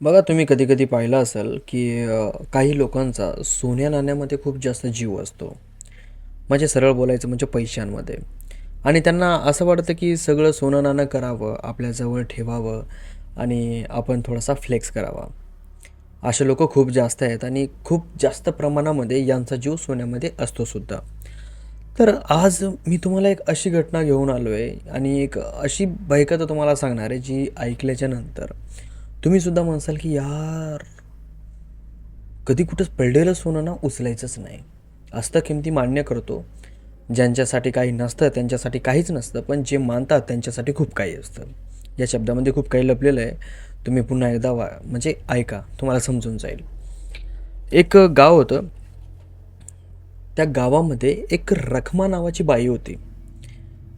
बघा तुम्ही कधी कधी पाहिलं असेल की काही लोकांचा सोन्या नाण्यामध्ये खूप जास्त जीव असतो. म्हणजे सरळ बोलायचं म्हणजे पैशांमध्ये. आणि त्यांना असं वाटतं की सगळं सोनं नाणं करावं आपल्याजवळ ठेवावं आणि आपण थोडासा फ्लेक्स करावा. असे लोक खूप जास्त आहेत आणि खूप जास्त प्रमाणामध्ये यांचा जीव सोन्यामध्ये असतोसुद्धा तर आज मी तुम्हाला एक अशी घटना घेऊन आलो आहे आणि एक अशी भयकथा तुम्हाला सांगणार आहे जी ऐकल्याच्या नंतर. तुम्हीसुद्धा म्हणसाल की यार कधी कुठंच पडलेलं सोनं ना उचलायचंच नाही. असतं किमती मान्य करतो. ज्यांच्यासाठी काही नसतं त्यांच्यासाठी काहीच नसतं पण जे मानतात त्यांच्यासाठी खूप काही असतं. या शब्दामध्ये खूप काही लपलेलं आहे. तुम्ही पुन्हा एकदा वा म्हणजे ऐका तुम्हाला समजून जाईल. एक गाव होतं. त्या गावामध्ये एक रखमा नावाची बाई होती.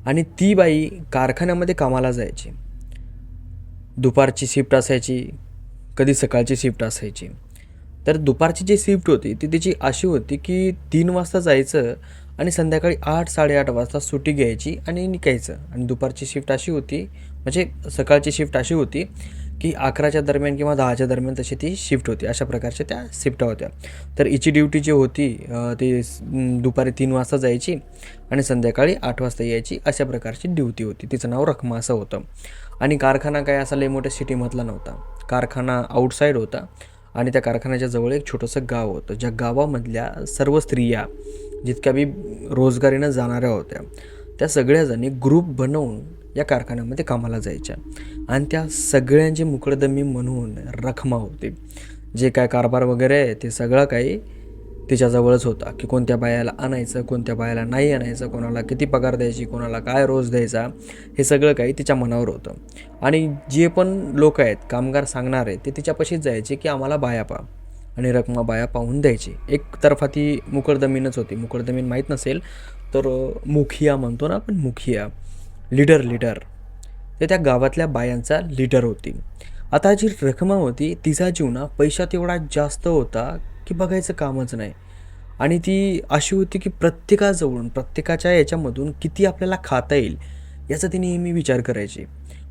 आणि ती बाई कारखान्यामध्ये कामाला जायची. दुपारची शिफ्ट असायची कधी सकाळची शिफ्ट असायची. तर दुपारची जी शिफ्ट होती ती तिची अशी होती की तीन वाजता जायचं आणि संध्याकाळी आठ साडेआठ वाजता सुट्टी घ्यायची आणि निघायचं. आणि दुपारची शिफ्ट अशी होती म्हणजे सकाळची शिफ्ट अशी होती की अकराच्या दरम्यान किंवा दहाच्या दरम्यान तशी ती शिफ्ट होती अशा प्रकारच्या त्या शिफ्ट होत्या. तर हिची ड्युटी जी होती ती दुपारी तीन वाजता जायची आणि संध्याकाळी आठ वाजता यायची अशा प्रकारची ड्युटी होती. तिचं नाव रखमा असं होतं. आणि कारखाना काय असा लई मोठ्या सिटीमधला नव्हता. कारखाना आउटसाईड होता आणि त्या कारखान्याच्या जवळ एक छोटंसं गाव होतं. ज्या गावामधल्या सर्व स्त्रिया जितक्या बी रोजगारीनं जाणाऱ्या होत्या त्या सगळ्याजणी ग्रुप बनवून या कारखान्यामध्ये कामाला जायच्या. आणि त्या सगळ्यांची मुकडदमी म्हणून रखमा होती. जे काय कारभार वगैरे आहे ते सगळं काही तिच्याजवळच होता की कोणत्या बायाला आणायचं कोणत्या बायाला नाही आणायचं कोणाला किती पगार द्यायची कोणाला काय रोज द्यायचा हे सगळं काही तिच्या मनावर होतं. आणि जे पण लोक आहेत कामगार सांगणारे ते तिच्यापाशीच जायचे की आम्हाला बाया पा. आणि रकमा बाया पाहून द्यायची. एक तरफा ती मुकरदमीनच होती. मुकरदमीन माहीत नसेल तर मुखिया म्हणतो ना आपण मुखिया. Leader leader. ते त्या गावातल्या बायांचा लीडर होती. आता जी रकमा होती तिचा जीवना पैशात एवढा जास्त होता की बघायचं कामच नाही. आणि ती अशी होती की प्रत्येकाजवळून प्रत्येकाच्या याच्यामधून किती आपल्याला खाता येईल याचा ती नेहमी विचार करायची.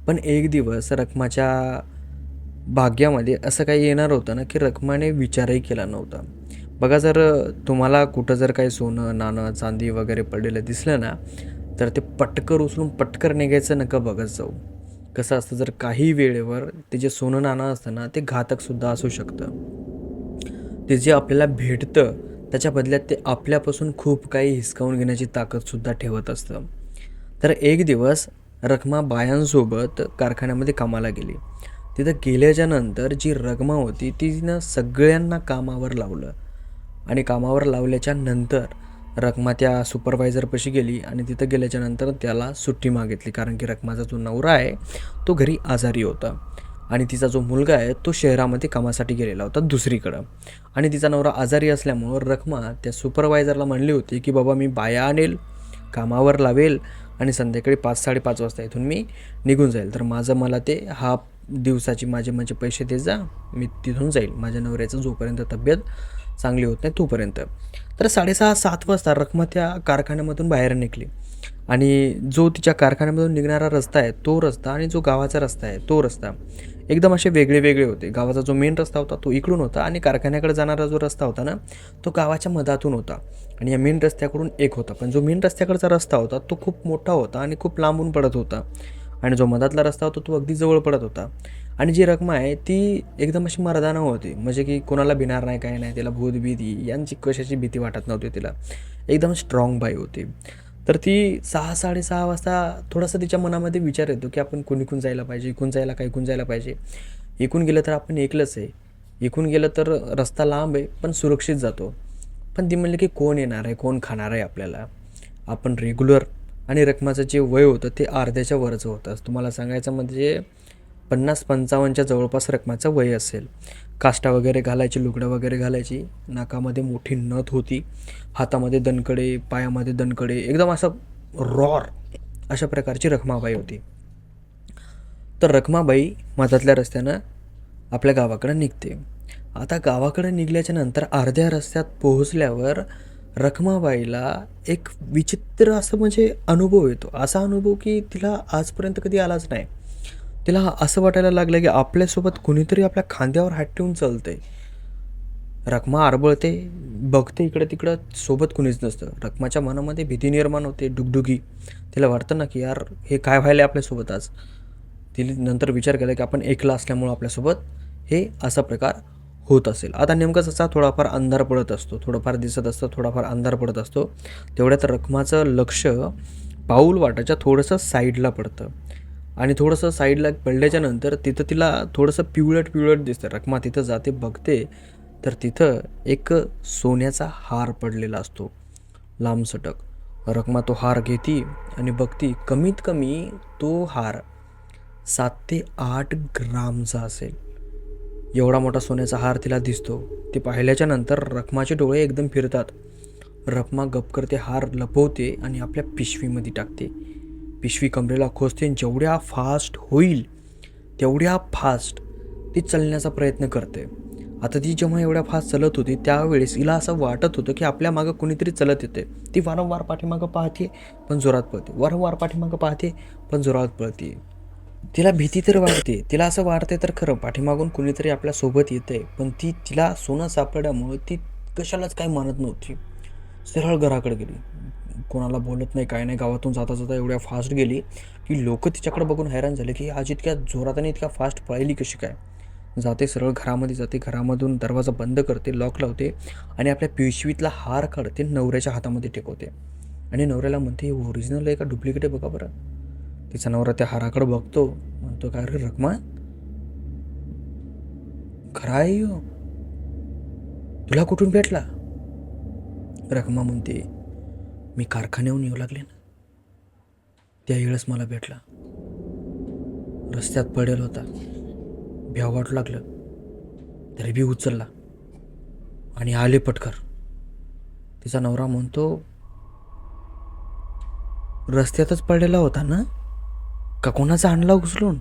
पण एक दिवस रखमाच्या भाग्यामध्ये असं काही येणार होतं ना की रखमाने विचारही केला नव्हता. बघा जर तुम्हाला कुठं जर काही सोनं नाणं चांदी वगैरे पडलेलं दिसलं ना तर ते पटकर उचलून पटकर निघायचं नका बघत जाऊ. कसं असतं जर काही वेळेवर ते जे सोनं नाणं असतं ना ते घातकसुद्धा असू शकतं. ते जे आपल्याला भेटतं त्याच्या बदल्यात ते आपल्यापासून खूप काही हिसकावून घेण्याची ताकदसुद्धा ठेवत असतं. तर एक दिवस रखमा बायांसोबत कारखान्यामध्ये कामाला गेली. तिथं गेल्याच्यानंतर जी रकमा होती तिनं सगळ्यांना कामावर लावलं. आणि कामावर लावल्याच्या नंतर रखमा त्या सुपरवायझरपाशी गेली आणि तिथं गेल्याच्यानंतर त्याला सुट्टी मागितली कारण की रखमाचा जो नवरा आहे तो घरी आजारी होता. आणि तिचा जो मुलगा आहे तो शहरामध्ये कामासाठी गेलेला होता दुसरीकडं. आणि तिचा नवरा आजारी असल्यामुळं रखमा त्या सुपरवायझरला म्हणली होती की बाबा मी बाया आणेल कामावर लावेल आणि संध्याकाळी पाच साडेपाच वाजता इथून मी निघून जाईल. तर माझं मला ते हा दिवसाची माझे म्हणजे पैसे दे जा मी तिथून जाईल. माझ्या नवऱ्याचं जोपर्यंत तब्येत चांगली होत नाही तोपर्यंत. तर साडेसहा सात वाजता रखमा त्या कारखान्यामधून बाहेर निघली. आणि जो तिच्या कारखान्यामधून निघणारा रस्ता आहे तो रस्ता आणि जो गावाचा रस्ता आहे तो रस्ता एकदम असे वेगळे वेगळे होते. गावाचा जो मेन रस्ता होता तो इकडून होता आणि कारखान्याकडे जाणारा जो रस्ता होता ना तो गावाच्या मधातून होता. आणि या मेन रस्त्याकडून एक होता. पण जो मेन रस्त्याकडचा रस्ता होता तो खूप मोठा होता आणि खूप लांबून पडत होता. आणि जो मधातला रस्ता होता तो अगदी जवळ पडत होता. आणि जी रकमा आहे ती एकदम अशी मर्दाना होती. म्हणजे की कोणाला भिणार नाही काय नाही. तिला भूत भीती यांची कशाची भीती वाटत नव्हती तिला. एकदम स्ट्रॉंग बाई होती. तर ती सहा साडेसहा वाजता थोडासा तिच्या मनामध्ये विचार येतो की आपण कोणीकून जायला पाहिजे इकून जायला का इकून जायला पाहिजे. इकून गेलं तर आपण एकलंच आहे. इकून गेलं तर रस्ता लांब आहे पण सुरक्षित जातो. पण ती म्हणली की कोण येणार आहे कोण खाणार आहे आपल्याला? आपण रेग्युलर आणि रकमाचं जे वय होतं ते अर्ध्याच्या वरचं होतं. तुम्हाला सांगायचं म्हणजे पन्नास पंचावन्नच्या जवळपास रकमाचं वय असेल. काष्टा वगैरे घालायची लुगडं वगैरे घालायची. नाकामध्ये मोठी नथ होती. हातामध्ये दणकडे पायामध्ये दणकडे एकदम असं रॉर अशा प्रकारची रखमाबाई होती. तर रखमाबाई मधातल्या रस्त्यानं आपल्या गावाकडे निघते. आता गावाकडे निघल्याच्या नंतर अर्ध्या रस्त्यात पोहोचल्यावर रखमाबाईला एक विचित्र असं म्हणजे अनुभव येतो. असा अनुभव की तिला आजपर्यंत कधी आलाच नाही. तिला असं वाटायला लागलं की आपल्यासोबत कुणीतरी आपल्या खांद्यावर हात ठेवून चालतंय. रखमा आरबळते बघते इकडं तिकडं सोबत कुणीच नसतं. रखमाच्या मनामध्ये भीती निर्माण होते डुगडुगी. तिला वाटतं ना की यार हे काय व्हायला आपल्यासोबत आज? तिने नंतर विचार केला की आपण एकला असल्यामुळं आपल्यासोबत हे असा प्रकार होत असेल. आता नेमकंच असा थोडाफार अंधार पडत असतो थोडंफार दिसत असतं थोडाफार अंधार पडत असतो. तेवढ्यात रखमाचं लक्ष पाऊल वाटाच्या थोडंसं साईडला पडतं. आणि थोडंसं साईडला पडल्याच्या नंतर तिथं तिला थोडंसं पिवळट पिवळट दिसतं. रखमा तिथं जाते बघते. तर तिथं एक सोन्याचा हार पडलेला असतो. लांबसटक रखमा तो हार घेती आणि बघती कमीत कमी तो हार सात ते आठ ग्रामचा असेल. एवढा मोठा सोन्याचा हार तिला दिसतो. ते पाहिल्याच्या नंतर रखमाचे डोळे एकदम फिरतात. रखमा गप करते हार लपवते आणि आपल्या पिशवीमध्ये टाकते. पिशवी कमरेला खोचते जेवढ्या फास्ट होईल तेवढ्या फास्ट ती चलण्याचा प्रयत्न करते. आता ती जेव्हा एवढ्या फास्ट चलत होती त्यावेळेस हिला असं वाटत होतं की आपल्या मागं कुणीतरी चलत येते. ती वारंवार पाठीमागं पाहते पण जोरात पळते. वारंवार पाठीमागं पाहते पण जोरात पळते. तिला भीती तर वाटते. तिला असं वाटते तर खरं पाठीमागून कुणीतरी आपल्यासोबत येते पण ती तिला सोनं सापडल्यामुळे ती कशालाच काही मानत नव्हती. सरळ घराकडे गेली. कोणाला बोलत नाही काय नाही गावातून जाता जाता एवढ्या फास्ट गेली की लोक तिच्याकडे बघून हैराण झाले की आज इतक्या जोरात आणि इतक्या फास्ट पळायली कशी काय? जाते सरळ घरामध्ये जाते घरामधून दरवाजा बंद करते लॉक लावते आणि आपल्या पिशवीतला हार काढते नवऱ्याच्या हातामध्ये टेकवते. आणि नवऱ्याला म्हणते हे ओरिजिनल आहे का? डुप्लिकेट आहे बघा बरं. तिचा नवरा त्या हाराकडे बघतो म्हणतो काय रे रकमा खरा आहे तुला कुठून भेटला? रकमा म्हणते मी कारखान्याहून येऊ लागले ना. त्या वेळेस मला भेटला. रस्त्यात पडेल होता. भ्याव वाटू लागलं. तरी बी उचलला. आणि आले पटकर. तिचा नवरा म्हणतो रस्त्यातच पडलेला होता ना? का कोणाचा आणला उचलून?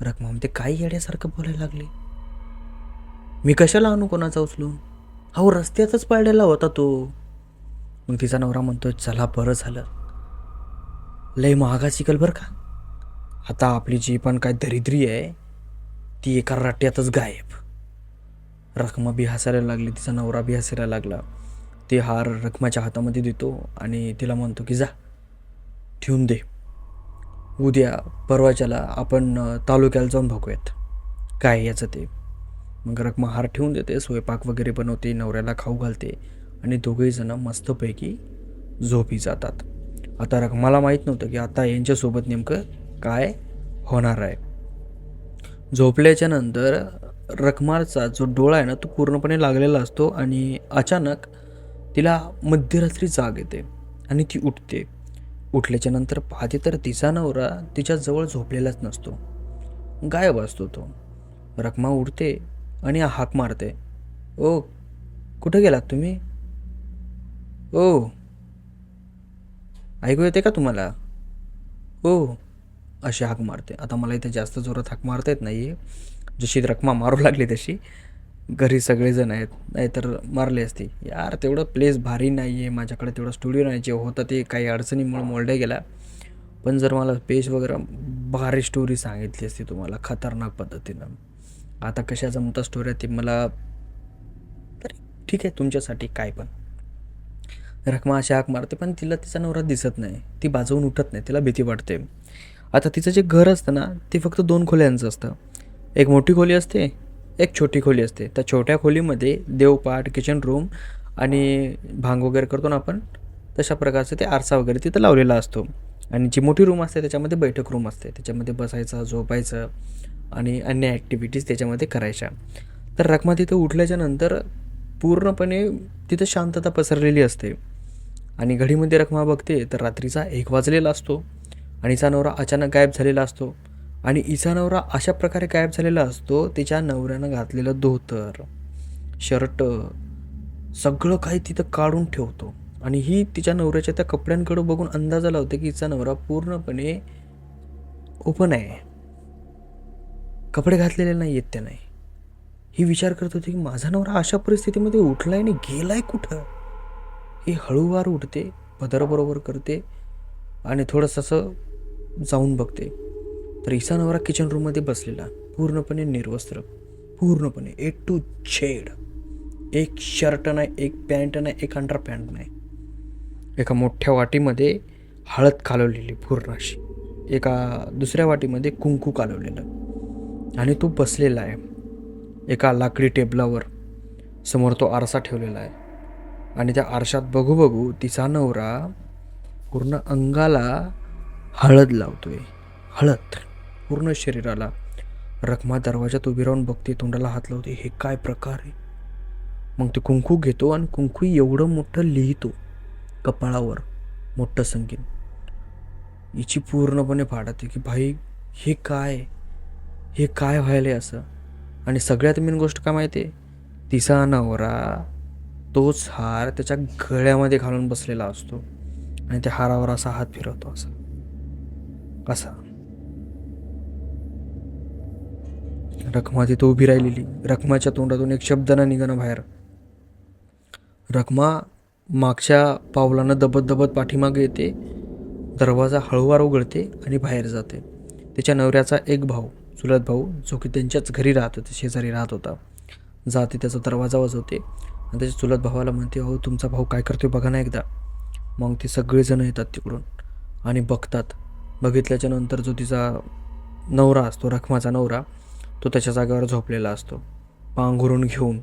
रखमा म्हणते काही येड्यासारखं बोलायला लागले? मी कशाला आणू कोणाचा उचलून? अहो रस्त्यातच पडलेला होता तो. मग तिचा नवरा म्हणतो चला बरं झालं. लय महागा शिकल बरं का? आता आपली जी पण काय दरिद्री आहे ती एका राट्यातच गायब. रखमा बी हसायला लागली तिचा नवरा बी हसायला लागला. ते हार रखमाच्या हातामध्ये देतो आणि तिला म्हणतो की जा ठेवून दे. उद्या परवाच्याला आपण तालुक्याला जाऊन बघूयात. काय याचं ते. मग रखमा हार ठेवून देते स्वयंपाक वगैरे बनवते नवऱ्याला खाऊ घालते. आणि दोघेजणं मस्तपैकी झोपी जातात. आता रखमाला माहीत नव्हतं की आता यांच्यासोबत नेमकं काय होणार आहे. झोपल्याच्या नंतर रखमारचा जो डोळा आहे ना तो पूर्णपणे लागलेला असतो आणि अचानक तिला मध्यरात्री जाग येते आणि ती उठते. उठल्याच्या नंतर पाहते तर तिचा नवरा तिच्या जवळ झोपलेलाच नसतो. गायब असतो तो. रखमा उठते आणि हाक मारते. ओ कुठं गेलात तुम्ही? ओ ऐकू येते का तुम्हाला? ओ अशी हाक मारते. आता मला इथे जास्त जोरात हाक मारता येत नाही आहे जशी रकमा मारू लागली तशी. घरी सगळेजण आहेत. नाहीतर मारले असते. यार तेवढं प्लेस भारी नाही आहे माझ्याकडे तेवढं स्टुडिओ नाही. जे होतं ते काही अडचणीमुळे मोडल्या गेला. पण जर मला पेज वगैरे भारी स्टोरी सांगितली असती तुम्हाला खतरनाक पद्धतीनं. आता कशा जमता आहे ते मला तरी ठीक आहे. तुमच्यासाठी काय पण. रखमा अशी हाक मारते पण तिला तिचा नवरा दिसत नाही. ती बाजवून उठत नाही तिला भीती वाटते. आता तिचं जे घर असतं ना ते फक्त दोन खोल्यांचं असतं. एक मोठी खोली असते एक छोटी खोली असते. त्या छोट्या खोलीमध्ये देवपाट किचन रूम आणि भांग वगैरे करतो ना आपण तशा प्रकारचं ते आरसा वगैरे तिथं लावलेला असतो. आणि जी मोठी रूम असते त्याच्यामध्ये बैठक रूम असते. त्याच्यामध्ये बसायचं झोपायचं आणि अन्य ॲक्टिव्हिटीज त्याच्यामध्ये करायच्या. तर रखमा तिथं उठल्याच्या नंतर पूर्णपणे तिथं शांतता पसरलेली असते. आणि घडीमध्ये रखमा बघते तर रात्रीचा एक वाजलेला असतो. आणि हिचा नवरा अचानक गायब झालेला असतो. आणि इचा नवरा अशा प्रकारे गायब झालेला असतो तिच्या नवऱ्यानं घातलेलं धोतर शर्ट सगळं काही तिथं काढून ठेवतो. आणि ही तिच्या नवऱ्याच्या त्या कपड्यांकडं बघून अंदाज आला होता की हिचा नवरा पूर्णपणे ओपन आहे. कपडे घातलेले नाही आहेत नाही ही विचार करत होती की माझा नवरा अशा परिस्थितीमध्ये उठलाय आणि गेलाय कुठं? ही हळूवार उठते पदराबरोबर करते आणि थोडंसं असं जाऊन बघते. तर ईसा नवरा किचन रूममध्ये बसलेला पूर्णपणे निर्वस्त्र पूर्णपणे ए टू झेड एक शर्ट नाही एक पॅन्ट नाही एक अंडर पॅन्ट नाही. एका मोठ्या वाटीमध्ये हळद कालवलेली पूर्ण अशी एका दुसऱ्या वाटीमध्ये कुंकू कालवलेलं. आणि तो बसलेला आहे. एका लाकडी टेबलावर समोर तो आरसा ठेवलेला आहे. आणि त्या आरशात बघू बघू तिचा नवरा पूर्ण अंगाला हळद लावतोय. हळद. पूर्ण शरीराला. रखमा दरवाजात उभी राहून बघते तोंडाला हात लावते. हे काय प्रकार आहे? मग ते कुंकू घेतो आणि कुंकू एवढं मोठं लिहितो कपाळावर मोठं संगीत. हिची पूर्णपणे फाडते की भाई हे काय हे काय व्हायलंय असं? आणि सगळ्यात मेन गोष्ट काय माहिती आहे तिचा नवरा तोच हार त्याच्या गळ्यामध्ये घालून बसलेला असतो. आणि त्या हारावर असा हात फिरवतो असा. असा. रखमा तिथं उभी राहिलेली. रखमाच्या तोंडातून एक शब्द ना निघणं बाहेर. रखमा मागच्या पावलानं दबत दबत पाठीमागे येते. दरवाजा हळूवार उघडते आणि बाहेर जाते. तिच्या नवऱ्याचा एक भाऊ चुलत भाऊ जो की त्यांच्याच घरी राहत होते शेजारी राहत होता. जाते त्याचा दरवाजा वाजवते. आणि त्याच्या चुलत भावाला म्हणते अहो तुमचा भाऊ काय करतो बघा ना एकदा. मग ते सगळेजण येतात तिकडून आणि बघतात. बघितल्याच्या नंतर जो तिचा नवरा असतो रखमाचा नवरा तो त्याच्या जागेवर झोपलेला असतो. पांघरून घेऊन.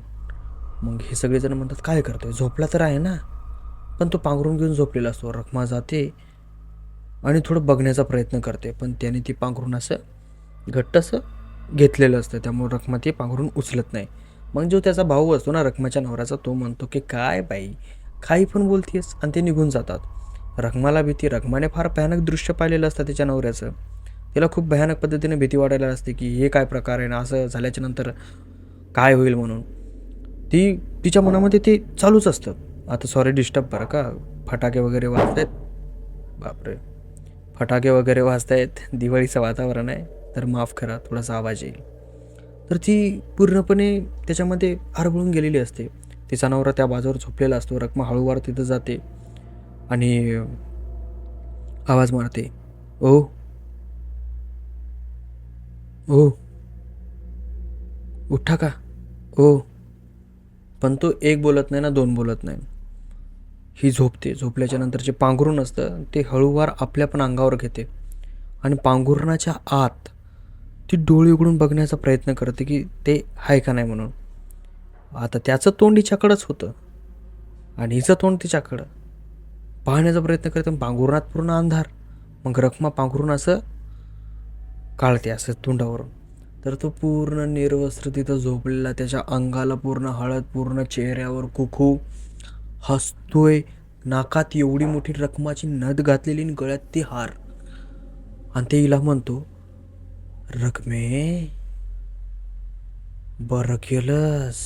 मग हे सगळेजण म्हणतात काय करतोय? झोपला तर आहे ना. पण तो पांघरून घेऊन झोपलेला असतो. रखमा जाते आणि थोडं बघण्याचा प्रयत्न करते. पण त्याने ती पांघरून असं घट्ट असं घेतलेलं असतं. त्यामुळे रखमा ती पांघरून उचलत नाही. मग जो त्याचा भाऊ असतो ना रखमाच्या नवऱ्याचा तो म्हणतो की काय बाई काही पण बोलतेस आणि ते निघून जातात. रखमाला भीती रखमाने फार भयानक दृश्य पाहिलेलं असतं त्याच्या नवऱ्याचं. तिला खूप भयानक पद्धतीने भीती वाटायला असते की हे काय प्रकार आहे ना असं झाल्याच्यानंतर काय होईल म्हणून? ती तिच्या मनामध्ये ते चालूच असतं. आता सॉरी डिस्टर्ब बरं का? फटाके वगैरे वाजतायत. बापरे. फटाके वगैरे वाजतायत. दिवाळीचं वातावरण आहे. तर माफ करा थोडासा आवाज येईल. तर ती पूर्णपणे त्याच्यामध्ये हरबळून गेलेली असते. तिचा नवरा त्या बाजूवर झोपलेला असतो. रकमा हळूवार तिथं जाते आणि आवाज मारते. ओ. ओ. उठा का? ओ. पण तो एक बोलत नाही ना दोन बोलत नाही. ही झोपते. झोपल्याच्या नंतर जे पांघरून असतं. ते हळूवार आपल्या पण अंगावर घेते. आणि पांघुरणाच्या आत ती डोळे उघडून बघण्याचा प्रयत्न करते की ते आहे का नाही म्हणून. आता त्याचं तोंड हिच्याकडंच होतं. आणि हिचं तोंड तिच्याकडं. पाहण्याचा प्रयत्न करते पांघुरणात पूर्ण अंधार. मग रखमा पांघरून असं काढते असं तोंडावरून. तर तो पूर्ण निर्वस्त्र तिथं झोपलेला त्याच्या अंगाला पूर्ण हळद पूर्ण चेहऱ्यावर कुखू हसतोय. नाकात एवढी मोठी रकमाची नद घातलेली आणि गळ्यात ती हार. आणि ते हिला म्हणतो रकमे बरं केलंस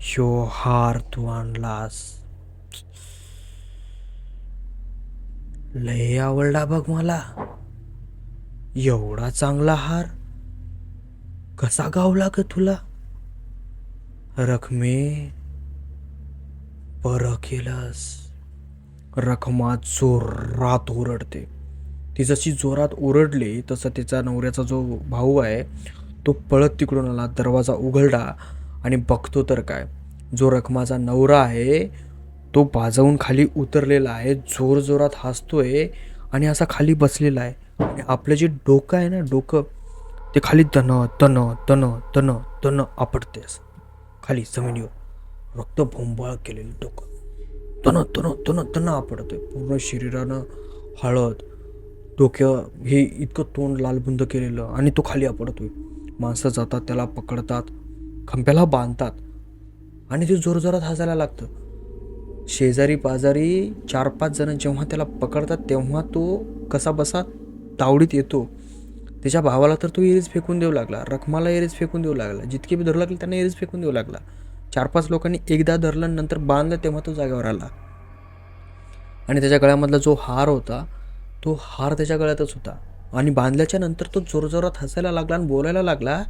शो हार तू आणलास। लय आवडला बघ मला। एवढा चांगला हार कसा गावला ग तुला? रखमे बरं केलंस रखमा जोरात ओरडते। ती जशी जोरात ओरडली तसं तिचा नवऱ्याचा जो भाऊ आहे तो पळत तिकडून आला दरवाजा उघडला आणि बघतो तर काय. जो रखमाचा नवरा आहे तो बाजावून खाली उतरलेला आहे जोर जोरात हसतोय आणि असा खाली बसलेला आहे. आणि आपलं जे डोकं आहे ना डोकं ते खाली तन तन तन तन तन आपटते असं. खाली जमिनीवर रक्त भोंबाळ केलेलं डोकं. तन तन तन तन आपडतोय पूर्ण शरीरानं हळद डोक्या हे इतकं तोंड लालबुंद केलेलं आणि तो खाली आपडतोय. माणसं जातात त्याला पकडतात खंप्याला बांधतात आणि ते जोरजोरात हसायला लागतं. शेजारी पाजारी चार पाच जण जेव्हा त्याला पकडतात तेव्हा तो कसा बसा तावडीत येतो. त्याच्या भावाला तर तो एरीज फेकून देऊ लागला रखमाला एरीज फेकून देऊ लागला जितके बी धरू लागले त्यांना एरीज फेकून देऊ लागला. चार पाच लोकांनी एकदा धरलं नंतर बांधलं तेव्हा तो जागेवर आला. आणि त्याच्या गळ्यामधला जो हार होता तो हार त्याच्या गळ्यातच होता. आणि बांधल्याच्या नंतर तो जोरजोरात हसायला लागला आणि बोलायला लागला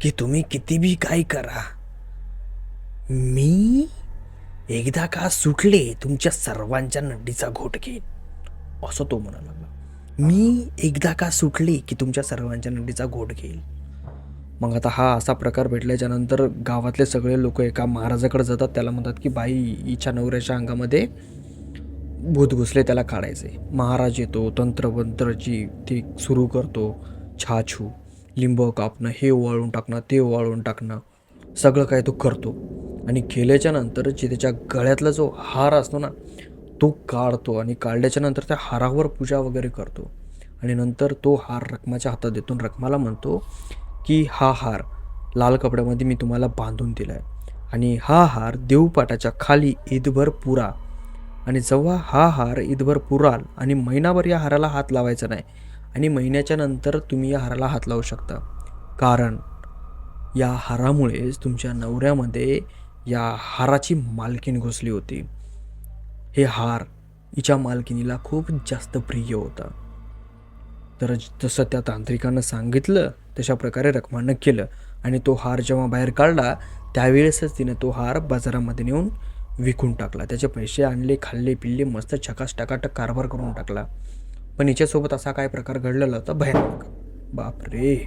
की तुम्ही किती बी काय करा. मी एकदा का सुटले तुमच्या सर्वांच्या नड्डीचा घोट घेईन. असं तो म्हणायला लागला. मी एकदा का सुटले की तुमच्या सर्वांच्या नड्डीचा घोट घेईल. मग आता हा असा प्रकार भेटल्याच्या नंतर गावातले सगळे लोक एका महाराजाकडे जातात. त्याला म्हणतात की बाई हिच्या नवऱ्याच्या अंगामध्ये भूत घुसले त्याला काढायचे. महाराज येतो तंत्रबंत्रची ते सुरू करतो छाछू लिंब कापणं हे वाळून टाकणं ते वाळून टाकणं सगळं काय तो करतो. आणि केल्याच्यानंतर जे त्याच्या गळ्यातला जो हार असतो ना तो काढतो आणि काढल्याच्या नंतर त्या हारावर पूजा वगैरे करतो. आणि नंतर तो हार रकमाच्या हातात देतो. रकमाला म्हणतो की हा हार लाल कपड्यामध्ये मी तुम्हाला बांधून दिला आहे आणि हा हार देवपाटाच्या खाली ईदभर पुरा आणि जेव्हा हा हार ईदभर पुराल आणि महिनाभर या हाराला हात लावायचा नाही आणि महिन्याच्या नंतर तुम्ही या हाराला हात लावू शकता. कारण या हारामुळेच तुमच्या नवऱ्यामध्ये या हाराची मालकीण घुसली होती. हे हार हिच्या मालकिनीला खूप जास्त प्रिय होता. तर जसं त्या तांत्रिकानं सांगितलं तशा प्रकारे रखमानं केलं आणि तो हार जेव्हा बाहेर काढला त्यावेळेसच तिने तो हार बाजारामध्ये नेऊन विकून टाकला. त्याचे पैसे आणले खाल्ले पिल्ले मस्त छकास टकाटक कारभार करून टाकला. पण हिच्यासोबत असा काय प्रकार घडलेला होता भयानक. बापरे.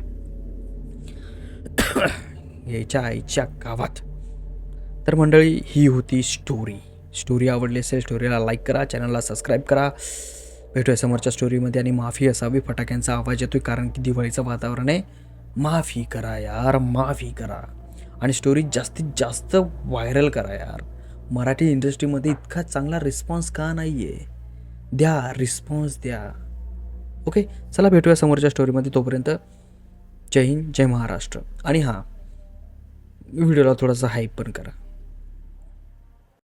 याच्या आईच्या गावात. तर मंडळी ही होती स्टोरी स्टोरी आवडली असेल स्टोरीला लाईक करा चॅनलला सबस्क्राईब करा. भेटूया समोरच्या स्टोरीमध्ये आणि माफी असावी फटाक्यांचा आवाज येतोय कारण की दिवाळीचं वातावरण आहे. माफी करा यार माफी करा. आणि स्टोरी जास्तीत जास्त व्हायरल करा यार. मराठी इंडस्ट्रीमध्ये इतका चांगला रिस्पॉन्स का नाही आहे द्या रिस्पॉन्स द्या. ओके चला भेटूया समोरच्या स्टोरीमध्ये तोपर्यंत. जय हिंद जय महाराष्ट्र. आणि हां व्हिडिओला थोडासा हाईप पण करा.